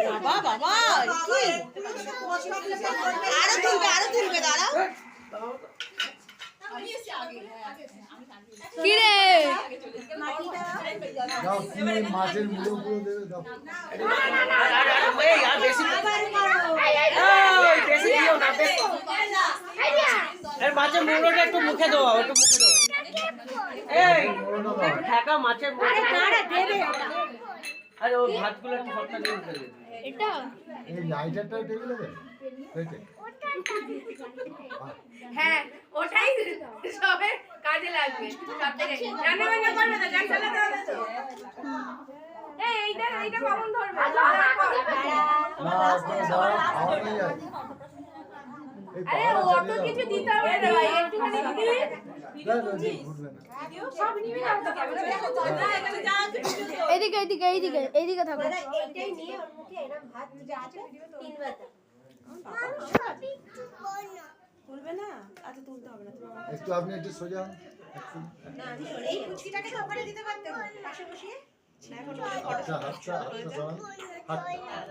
বাবা বাবা কি? আরও তুলবে আরও তুলবে দাঁড়াও কি দাও তুমি মাছের মুড়োগুলো দেবে দাও আর আর আর এই আর বেশি দিও না বেশি। এর মাছের মুড়োটা একটু মুখে দাও একটু মুখে দাও। এই ঢাকা মাছের মুড়ো। আরে ওই ভাতগুলো একটু সবটা দিয়ে মুখে দিয়ে এটা? এই লাইটারটা টেবিলে দেবে? হ্যাঁ ওটাই সবে কাজে লাগবে। রান্না বান্না করবে তো? গান চালাতে হবে তো? এইটা এইটা কখন ধরবে? আরে অত কিছু দিতে হবে না ভাই। একটুখানি এদিকে এদিকে এইদিকে এইদিকে থাকো। এইটাই নিয়ে ওর মুখে এরম ভাত যাচ্ছে, তিন বেলা। তুলবে না? আচ্ছা তুলতে হবে না একটু আপনি একটু সোজা। এই তো দিতে পাশে বসিয়ে।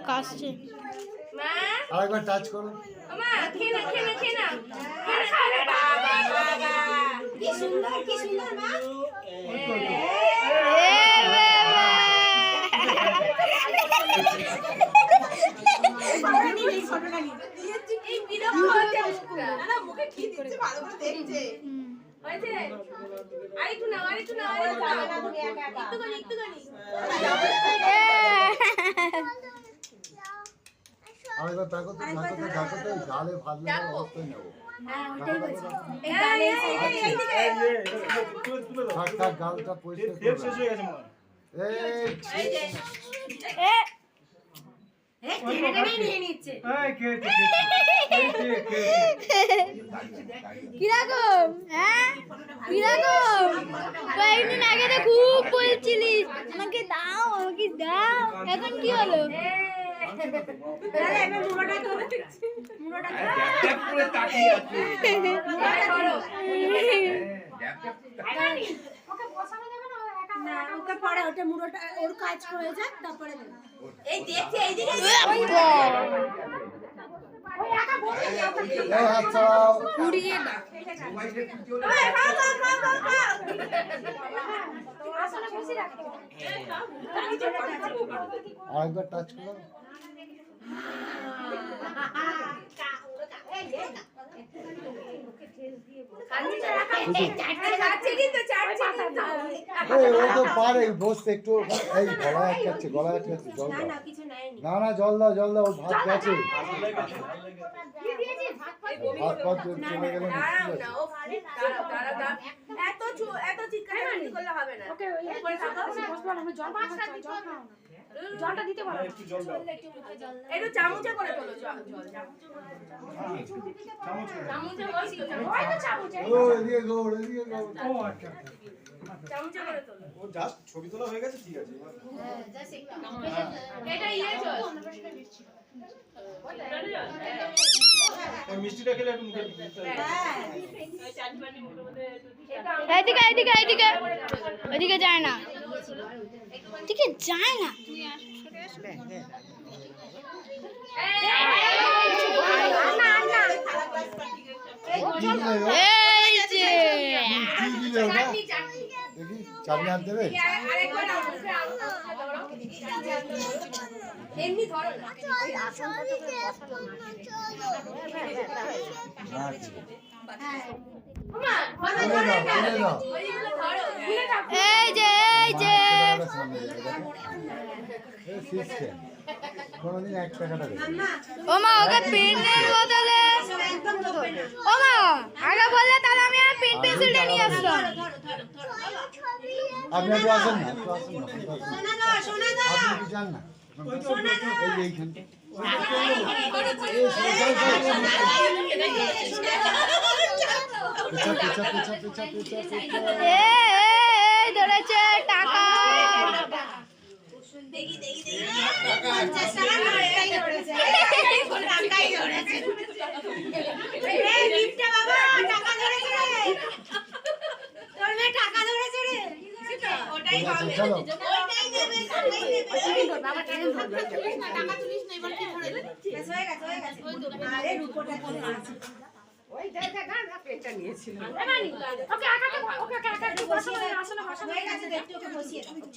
কাশছে। মা? আরেকবার টাচ করুন। মা খেয়ে না খেয়ে না খেয়ে না। সুন্দর কি সুন্দর মা? মুখটা না আরেকটু নাও আরেকটু আরেকটু নাও একটুখানি একটুখানি। আরেকবার তাকো তো তাকো তো তাকো তো গালে ভাত লাগার অবস্থায় নেব। থাক থাক গালটা পরিষ্কার। কীরকম? হ্যাঁ? কীরকম? কয়েকদিন আগে তো খুব বলছিলিস আমাকে দাও আমাকে দাও। এখন কি হলো? আরেকবার টাচ করো চাটছে কিন্তু চাটছে কিন্তু এই ও তো পারে বসতে একটু। এই গলায় আটকাচ্ছে গলায় আটকাচ্ছে জল না না জল দাও জল দাও ভাত গেছে। ভাত ভাত চলে গেলে ও এত চু- এত চিৎকার চেঁচামেচি করলে হবে না। উপরে থাকো। একটু চামচে করে তোলো জল চামচে চামচে তো, চামচে। ও এদিকে গো এদিকে গৌড় চামচে করে তোলো ও জাস্ট ছবি তোলা হয়ে গেছে ঠিক আছে এটা ইয়ে জল। মিষ্টিটা খেলে একটু মুখে এদিকে এদিকে এদিকে। এদিকে যায় না। এদিকে যায় না কি দিলে গো? এই যে কি দিলে ওটা চাটনি চাটনি দেখি চাটনি হাত দেবে আরেকবার নাও, মুখে আঙুল ধরো। এমনি ধরো না ওমা, ধরো, তুলে ধরো দাও এটা। তুলে দাও ওইগুলো এই যে এই যে। টাকা সামনে দেবে, কোনোদিন এক টাকাটা ও মা ওকে পেনের বদলে ও মা আগে বললে তাহলে আমি আর নিয়ে আসতাম আপনি একটু আসেন না একটু আসেন না একটু আপনি কি চান না? এই, এ ধরেছে টাকা। পঞ্চাশ টাকা টাকাই ধরেছে টাকাই ধরেছে এই গিফটটা বাবা টাকা ধরেছে রে তোর মেয়ে টাকা ধরেছে রে ওটাই ঠিক আছে চলো ওইটাই নেবে টাকাই নেবে বাবা টাকা তুলিস না টাকা তুলিস না এবার কি ধরে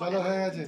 ব্যাস হয়ে গেছে